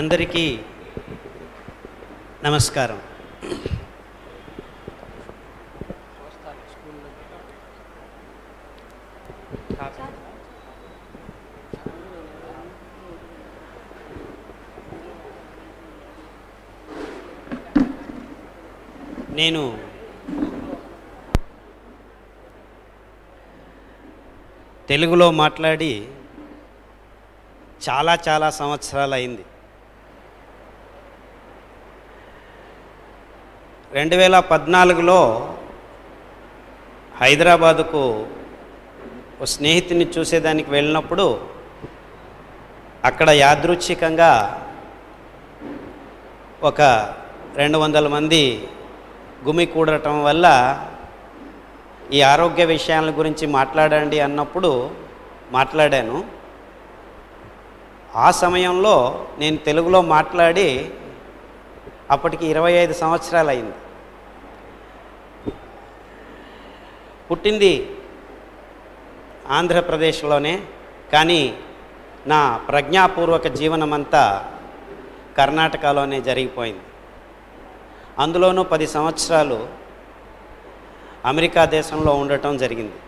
అందరికీ నమస్కారం. నేను తెలుగులో మాట్లాడి చాలా చాలా సంవత్సరాలు అయింది రెండు వేల పద్నాలుగులో హైదరాబాదుకు ఓ స్నేహితుని చూసేదానికి వెళ్ళినప్పుడు అక్కడ యాదృచ్ఛికంగా ఒక రెండు వందల మంది గుమి కూడటం వల్ల ఈ ఆరోగ్య విషయాల గురించి మాట్లాడండి అన్నప్పుడు మాట్లాడాను. ఆ సమయంలో నేను తెలుగులో మాట్లాడి అప్పటికి ఇరవై ఐదు సంవత్సరాలు అయింది పుట్టింది ఆంధ్రప్రదేశ్లోనే కానీ నా ప్రజ్ఞాపూర్వక జీవనమంతా కర్ణాటకలోనే జరిగిపోయింది. అందులోనూ పది సంవత్సరాలు అమెరికా దేశంలో ఉండటం జరిగింది.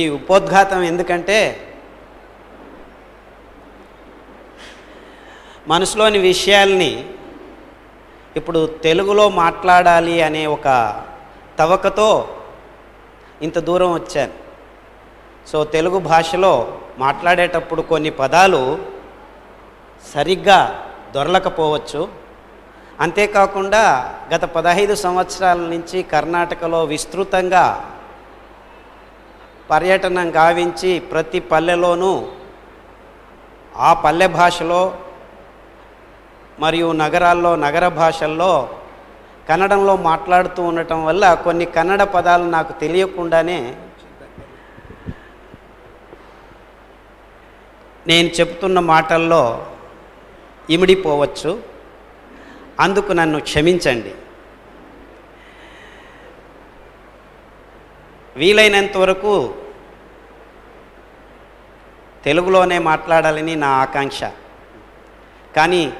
ఈ ఉపోద్ఘాతం ఎందుకంటే మనసులోని విషయాల్ని ఇప్పుడు తెలుగులో మాట్లాడాలి అనే ఒక తవకతో ఇంత దూరం వచ్చాను. సో తెలుగు భాషలో మాట్లాడేటప్పుడు కొన్ని పదాలు సరిగ్గా దొరలకపోవచ్చు. అంతేకాకుండా గత పదహైదు సంవత్సరాల నుంచి కర్ణాటకలో విస్తృతంగా పర్యటన గావించి ప్రతి పల్లెలోనూ ఆ పల్లె భాషలో మరియు నగరాల్లో నగర భాషల్లో కన్నడంలో మాట్లాడుతూ ఉండటం వల్ల కొన్ని కన్నడ పదాలు నాకు తెలియకుండానే నేను చెప్తున్న మాటల్లో ఇమిడిపోవచ్చు. అందుకు నన్ను క్షమించండి. వీలైనంత వరకు తెలుగులోనే మాట్లాడాలని నా ఆకాంక్ష. కానీ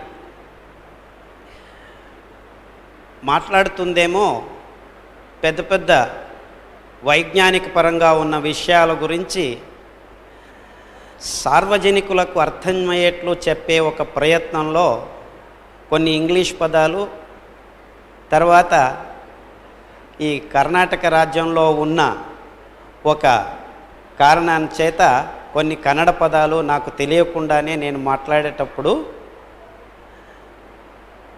మాట్లాడుతుందేమో పెద్ద పెద్ద వైజ్ఞానిక పరంగా ఉన్న విషయాల గురించి సార్వజనికులకు అర్థమయ్యేట్లు చెప్పే ఒక ప్రయత్నంలో కొన్ని ఇంగ్లీష్ పదాలు తర్వాత ఈ కర్ణాటక రాజ్యంలో ఉన్న ఒక కారణాన్ని చేత కొన్ని కన్నడ పదాలు నాకు తెలియకుండానే నేను మాట్లాడేటప్పుడు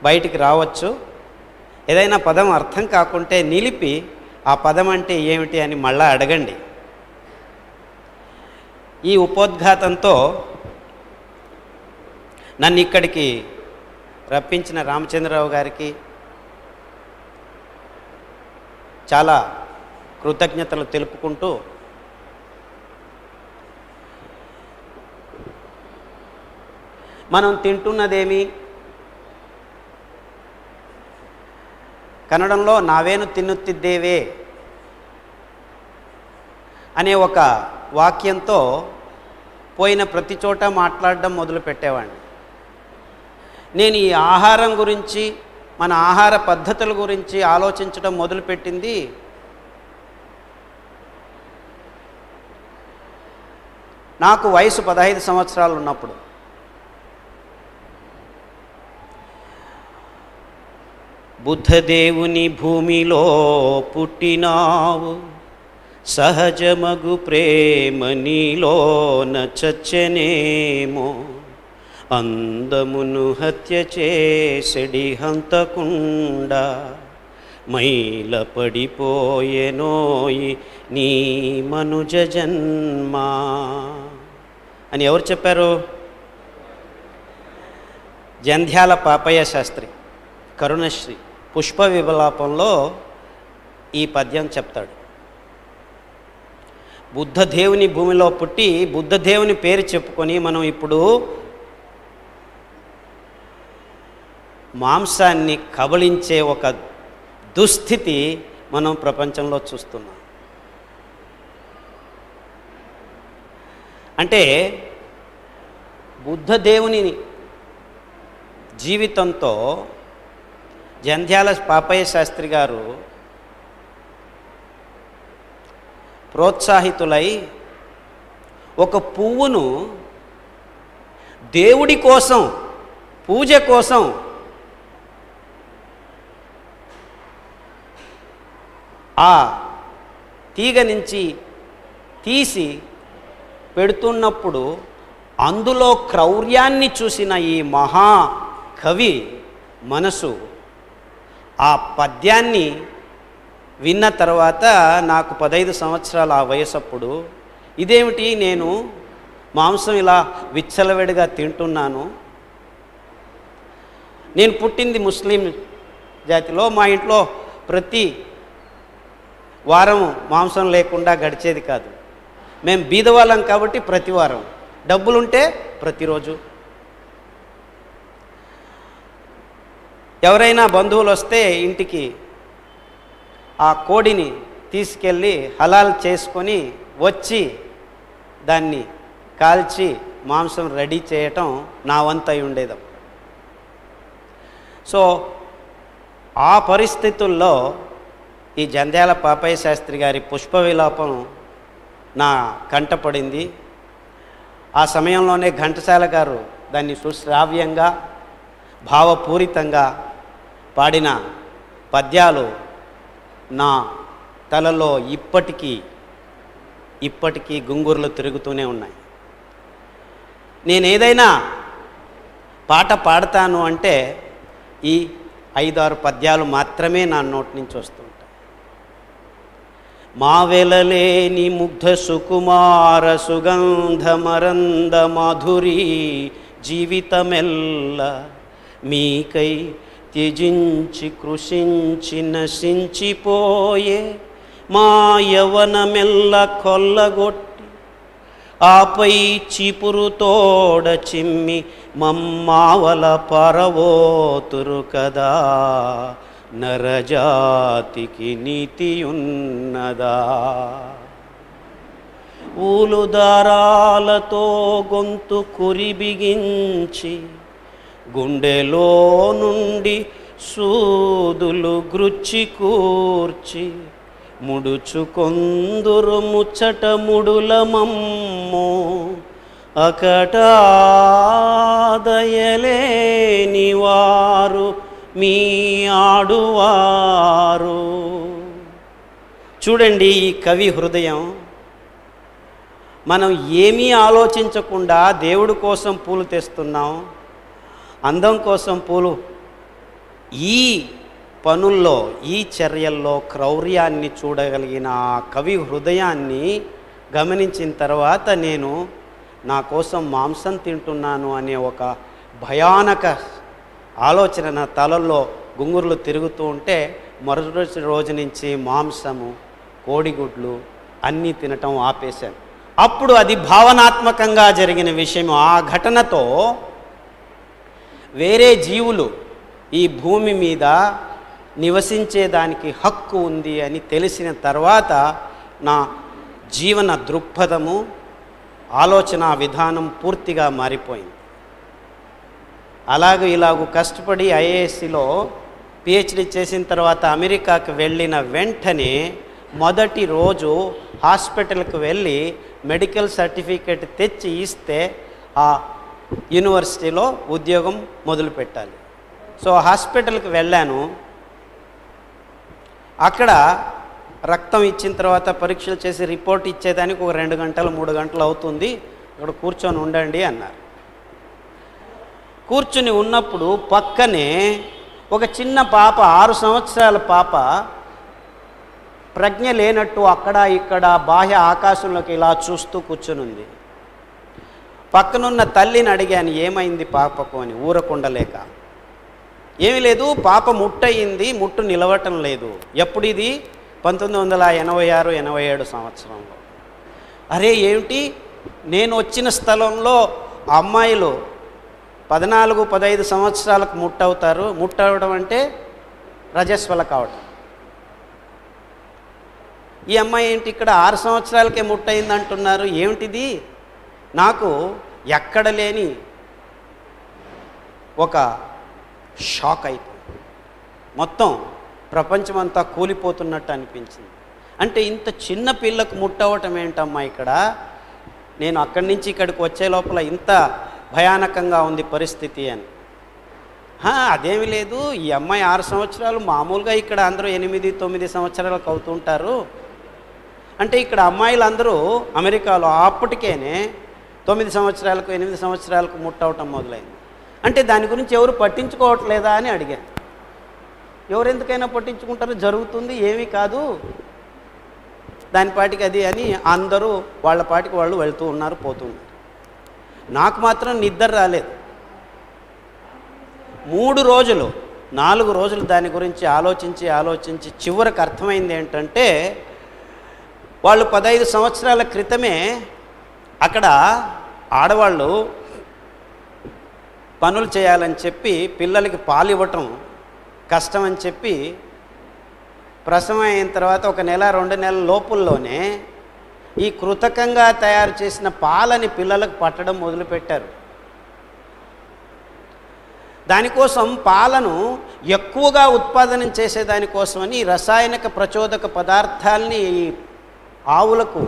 బయటికి రావచ్చు. ఏదైనా పదం అర్థం కాకుంటే నిలిపి ఆ పదం అంటే ఏమిటి అని మళ్ళా అడగండి. ఈ ఉపోద్ఘాతంతో నన్ను ఇక్కడికి రప్పించిన రామచంద్రరావు గారికి చాలా కృతజ్ఞతలు తెలుపుకుంటూ మనం తింటున్నదేమి? కన్నడంలో నావేను తిన్నుతిద్దేవే అనే ఒక వాక్యంతో పోయిన ప్రతి చోట మాట్లాడడం మొదలు పెట్టేవాడిని నేను ఈ ఆహారం గురించి మన ఆహార పద్ధతుల గురించి ఆలోచించడం మొదలుపెట్టింది. నాకు వయసు పదహైదు సంవత్సరాలు ఉన్నప్పుడు. బుద్ధదేవుని భూమిలో పుట్టినావు. సహజమగు ప్రేమ నీలోన చచ్చనేమో. అందమును హత్య చేసెడి హంతకుండా. మైల పడిపోయెనోయి నీ మనుజ జన్మ. అని ఎవరు చెప్పారు? జంధ్యాల పాపయ్య శాస్త్రి కరుణశ్రీ. పుష్ప విబలాపంలో ఈ పద్యం చెప్తాడు. బుద్ధదేవుని భూమిలో పుట్టి బుద్ధదేవుని పేరు చెప్పుకొని మనం ఇప్పుడు మాంసాన్ని కబళించే ఒక దుస్థితి మనం ప్రపంచంలో చూస్తున్నాం. అంటే బుద్ధదేవుని జీవితంతో జంధ్యాల పాపయ్య శాస్త్రి గారు ప్రోత్సాహితులై ఒక పువ్వును దేవుడి కోసం పూజ కోసం ఆ తీగ నుంచి తీసి పెడుతున్నప్పుడు అందులో క్రౌర్యాన్ని చూసిన ఈ మహా కవి మనసు ఆ పద్యాన్ని విన్న తర్వాత నాకు పదహైదు సంవత్సరాల ఆ వయసప్పుడు ఇదేమిటి నేను మాంసం ఇలా విచ్చలవిడిగా తింటున్నాను? నేను పుట్టింది ముస్లిం జాతిలో మా ఇంట్లో ప్రతి వారం మాంసం లేకుండా గడిచేది కాదు. మేము బీదవాళ్ళం కాబట్టి ప్రతి వారం. డబ్బులుంటే ప్రతిరోజు. ఎవరైనా బంధువులు వస్తే ఇంటికి ఆ కోడిని తీసుకెళ్ళి హలాల్ చేసుకొని వచ్చి దాన్ని కాల్చి మాంసం రెడీ చేయటం నా వంతై ఉండేది. సో ఆ పరిస్థితుల్లో ఈ జంధ్యాల పాపయ్య శాస్త్రి గారి పుష్ప విలాపం నా కంటపడింది ఆ సమయంలోనే ఘంటసాల గారు దాన్ని సుశ్రావ్యంగా భావపూరితంగా పాడిన పద్యాలు నా తలలో ఇప్పటికీ ఇప్పటికీ గుంగూరులు తిరుగుతూనే ఉన్నాయి. నేను ఏదైనా పాట పాడతాను అంటే ఈ ఐదారు పద్యాలు మాత్రమే నా నోటి నుంచి వస్తుంటాయి. మావెలలేని ముగ్ధ సుకుమార సుగంధ మరంద మాధురి జీవితమెల్ల మీకై త్యజించి కృషించి నశించిపోయే మా యవనమెల్ల కొల్లగొట్టి ఆపై చిపురుతోడ చిమ్మి మమ్మావల పరవోతురు కదా. నరజాతికి నీతియున్నదా. ఊలు దారాలతో గొంతు కురిబిగించి గుండెలో నుండి సూదులు గృచ్చి కూర్చి ముడుచుకొందురు ముచ్చట ముడుల మమ్ము అకటాదయలేని వారు మీ ఆడువారు. చూడండి ఈ కవి హృదయం. మనం ఏమీ ఆలోచించకుండా దేవుడి కోసం పూలు తెస్తున్నాం. అందం కోసం పూలు. ఈ పనుల్లో ఈ చర్యల్లో క్రౌర్యాన్ని చూడగలిగిన ఆ కవి హృదయాన్ని గమనించిన తర్వాత నేను నా కోసం మాంసం తింటున్నాను అనే ఒక భయానక ఆలోచన నా తలల్లో గుంగురులు తిరుగుతూ ఉంటే మరుసటి రోజు నుంచి మాంసము కోడిగుడ్లు అన్నీ తినటం ఆపేశాను. అప్పుడు అది భావనాత్మకంగా జరిగిన విషయం. ఆ ఘటనతో వేరే జీవులు ఈ భూమి మీద నివసించేదానికి హక్కు ఉంది అని తెలిసిన తర్వాత నా జీవన దృక్పథము ఆలోచన విధానం పూర్తిగా మారిపోయింది. అలాగే ఇలాగూ కష్టపడి ఐఏఎస్సిలో పిహెచ్డి చేసిన తర్వాత అమెరికాకు వెళ్ళిన వెంటనే మొదటి రోజు హాస్పిటల్కి వెళ్ళి మెడికల్ సర్టిఫికేట్ తెచ్చి ఇస్తే ఆ యూనివర్సిటీలో ఉద్యోగం మొదలు పెట్టాలి సో హాస్పిటల్కి వెళ్ళాను. అక్కడ రక్తం ఇచ్చిన తర్వాత పరీక్షలు చేసి రిపోర్ట్ ఇచ్చేదానికి ఒక రెండు గంటలు మూడు గంటలు అవుతుంది. అక్కడ కూర్చొని ఉండండి అన్నారు. కూర్చుని ఉన్నప్పుడు పక్కనే ఒక చిన్న పాప ఆరు సంవత్సరాల పాప ప్రజ్ఞ లేనట్టు అక్కడ ఇక్కడ బాహ్య ఆకాశంలోకి ఇలా చూస్తూ కూర్చునుంది. పక్కనున్న తల్లిని అడిగాను ఏమైంది పాపకు? అని. ఊరకుండలేక. ఏమీ లేదు పాప ముట్టయింది ముట్టు నిలవటం లేదు. ఎప్పుడు ఇది? పంతొమ్మిది వందల ఎనభై ఆరు ఎనభై ఏడు సంవత్సరంలో. అరే ఏమిటి? నేను వచ్చిన స్థలంలో అమ్మాయిలు పద్నాలుగు పదహైదు సంవత్సరాలకు ముట్టవుతారు. ముట్టవడం అంటే రజస్వల కావటం. ఈ అమ్మాయి ఏంటి ఇక్కడ ఆరు సంవత్సరాలకే ముట్టయింది అంటున్నారు ఏమిటిది? నాకు ఎక్కడ లేని ఒక షాక్ అయిపోయింది. మొత్తం ప్రపంచమంతా కూలిపోతున్నట్టు అనిపించింది. అంటే ఇంత చిన్న పిల్లకు ముట్టవటం ఏంటమ్మా ఇక్కడ? నేను అక్కడి నుంచి ఇక్కడికి వచ్చే లోపల ఇంత భయానకంగా ఉంది పరిస్థితి అని. అదేమి లేదు. ఈ అమ్మాయి ఆరు సంవత్సరాలు మామూలుగా ఇక్కడ అందరూ ఎనిమిది తొమ్మిది సంవత్సరాలకు అవుతుంటారు. అంటే ఇక్కడ అమ్మాయిలు అందరూ అమెరికాలో అప్పటికేనే తొమ్మిది సంవత్సరాలకు ఎనిమిది సంవత్సరాలకు ముట్టవటం మొదలైంది. అంటే దాని గురించి ఎవరు పట్టించుకోవట్లేదా అని అడిగాను. ఎవరు ఎందుకైనా పట్టించుకుంటారు జరుగుతుంది ఏమీ కాదు. దాని పాటికి అది అని అందరూ వాళ్ళ పాటికి వాళ్ళు వెళ్తూ ఉన్నారు పోతున్నారు నాకు మాత్రం నిద్ర రాలేదు. మూడు రోజులు నాలుగు రోజులు దాని గురించి ఆలోచించి ఆలోచించి చివరికి అర్థమైంది ఏంటంటే వాళ్ళు పదహైదు సంవత్సరాల క్రితమే అక్కడ ఆడవాళ్ళు పనులు చేయాలని చెప్పి పిల్లలకి పాలు ఇవ్వటం కష్టం అని చెప్పి ప్రసవం అయిన తర్వాత ఒక నెల రెండు నెలల లోపుల్లోనే ఈ కృతకంగా తయారు చేసిన పాలని పిల్లలకు పట్టడం మొదలుపెట్టారు. దానికోసం పాలను ఎక్కువగా ఉత్పాదనం చేసేదానికోసమని ఈ రసాయనిక ప్రచోదక పదార్థాలని ఆవులకు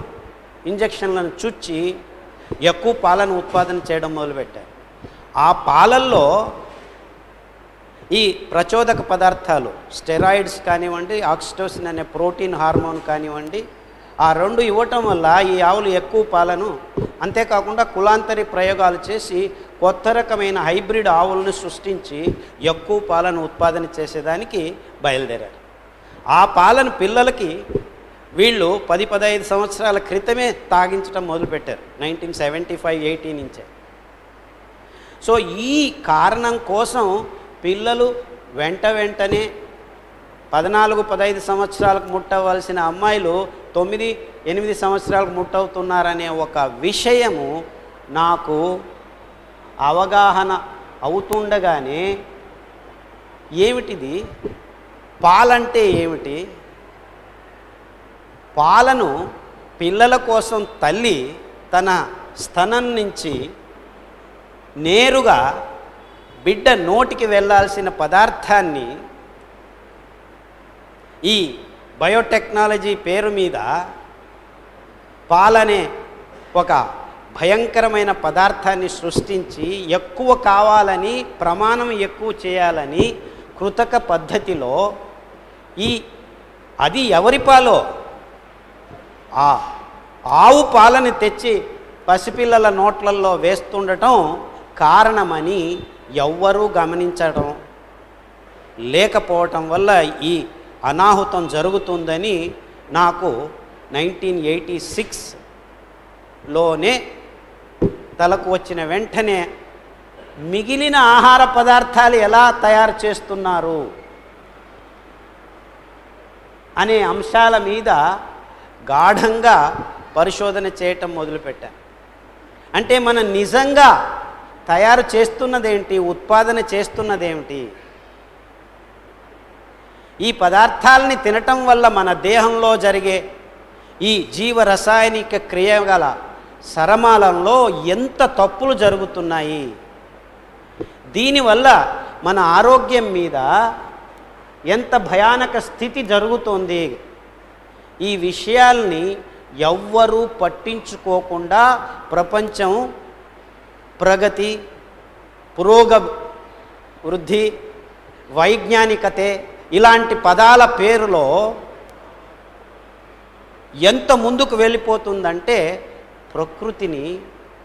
ఇంజక్షన్లను చుచ్చి ఎక్కువ పాలను ఉత్పాదన చేయడం మొదలుపెట్టారు. ఆ పాలల్లో ఈ ప్రచోదక పదార్థాలు స్టెరాయిడ్స్ కానివ్వండి ఆక్సిటోసిన్ అనే ప్రోటీన్ హార్మోన్ కానివ్వండి ఆ రెండు ఇవ్వటం వల్ల ఈ ఆవులు ఎక్కువ పాలను అంతేకాకుండా కులాంతరి ప్రయోగాలు చేసి కొత్త రకమైన హైబ్రిడ్ ఆవులను సృష్టించి ఎక్కువ పాలను ఉత్పాదన చేసేదానికి బయలుదేరారు. ఆ పాలను పిల్లలకి వీళ్ళు పది పదహైదు సంవత్సరాల క్రితమే తాగించడం మొదలుపెట్టారు. నైన్టీన్ సెవెంటీ ఫైవ్ ఎయిటీ నుంచే. సో ఈ కారణం కోసం పిల్లలు వెంట వెంటనే పద్నాలుగు పదహైదు సంవత్సరాలకు ముట్టవలసిన అమ్మాయిలు తొమ్మిది ఎనిమిది సంవత్సరాలకు ముట్టవుతున్నారనే ఒక విషయము నాకు అవగాహన అవుతుండగానే ఏమిటిది? పాలంటే ఏమిటి? పాలను పిల్లల కోసం తల్లి తన స్తనం నుంచి నేరుగా బిడ్డ నోటికి వెళ్ళాల్సిన పదార్థాన్ని ఈ బయోటెక్నాలజీ పేరు మీద పాలనే ఒక భయంకరమైన పదార్థాన్ని సృష్టించి ఎక్కువ కావాలని ప్రమాణం ఎక్కువ చేయాలని కృతక పద్ధతిలో ఈ అది ఎవరి పాలో? ఆ ఆవు పాలని తెచ్చి పసిపిల్లల నోట్లల్లో వేస్తుండటం కారణమని ఎవ్వరూ గమనించడం లేకపోవటం వల్ల ఈ అనాహుతం జరుగుతుందని నాకు నైన్టీన్ ఎయిటీ సిక్స్లోనే తలకు వచ్చిన వెంటనే మిగిలిన ఆహార పదార్థాలు ఎలా తయారు చేస్తున్నారు అనే అంశాల మీద గాఢంగా పరిశోధన చేయటం మొదలుపెట్టాను. అంటే మనం నిజంగా తయారు చేస్తున్నదేంటి ఉత్పాదన చేస్తున్నదేమిటి? ఈ పదార్థాలని తినటం వల్ల మన దేహంలో జరిగే ఈ జీవ రసాయనిక క్రియ గల సరమాలంలో ఎంత తప్పులు జరుగుతున్నాయి? దీనివల్ల మన ఆరోగ్యం మీద ఎంత భయానక స్థితి జరుగుతోంది? ఈ విషయాల్ని ఎవ్వరూ పట్టించుకోకుండా ప్రపంచం ప్రగతి పురోగ వృద్ధి వైజ్ఞానికతే ఇలాంటి పదాల పేరులో ఎంత ముందుకు వెళ్ళిపోతుందంటే ప్రకృతిని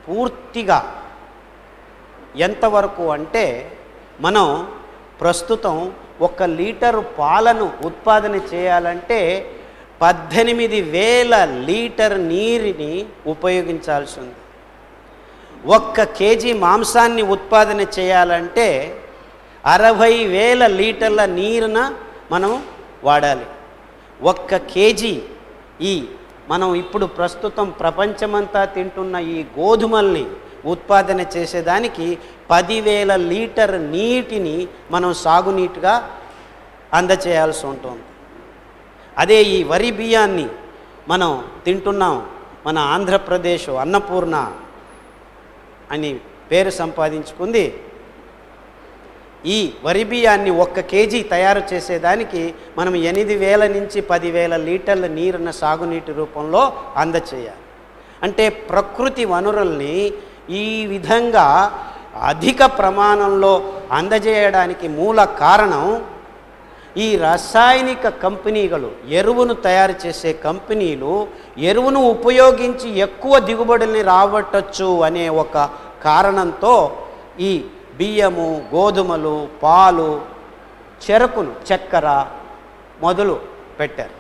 పూర్తిగా ఎంతవరకు అంటే మనం ప్రస్తుతం ఒక లీటరు పాలను ఉత్పాదన చేయాలంటే పద్దెనిమిది వేల లీటర్ నీరుని ఉపయోగించాల్సి ఉంది ఒక్క కేజీ మాంసాన్ని ఉత్పాదన చేయాలంటే అరవై వేల లీటర్ల నీరున మనం వాడాలి. ఒక్క కేజీ ఈ మనం ఇప్పుడు ప్రస్తుతం ప్రపంచమంతా తింటున్న ఈ గోధుమల్ని ఉత్పాదన చేసేదానికి పదివేల లీటర్ నీటిని మనం సాగునీటిగా అందచేయాల్సి ఉంటుంది. అదే ఈ వరి బియ్యాన్ని మనం తింటున్నాం మన ఆంధ్రప్రదేశ్ అన్నపూర్ణ అని పేరు సంపాదించుకుంది. ఈ వరి బియ్యాన్ని ఒక్క కేజీ తయారు చేసేదానికి మనం ఎనిమిది వేల నుంచి పదివేల లీటర్ల నీరున్న సాగునీటి రూపంలో అందచేయాలి. అంటే ప్రకృతి వనరుల్ని ఈ విధంగా అధిక ప్రమాణంలో అందజేయడానికి మూల కారణం ఈ రసాయనిక కంపెనీలు ఎరువును తయారు చేసే కంపెనీలు ఎరువును ఉపయోగించి ఎక్కువ దిగుబడుల్ని రాబట్టచ్చు అనే ఒక కారణంతో ఈ బియ్యము గోధుమలు పాలు చెరకును చక్కెర మొదలు పెట్టారు.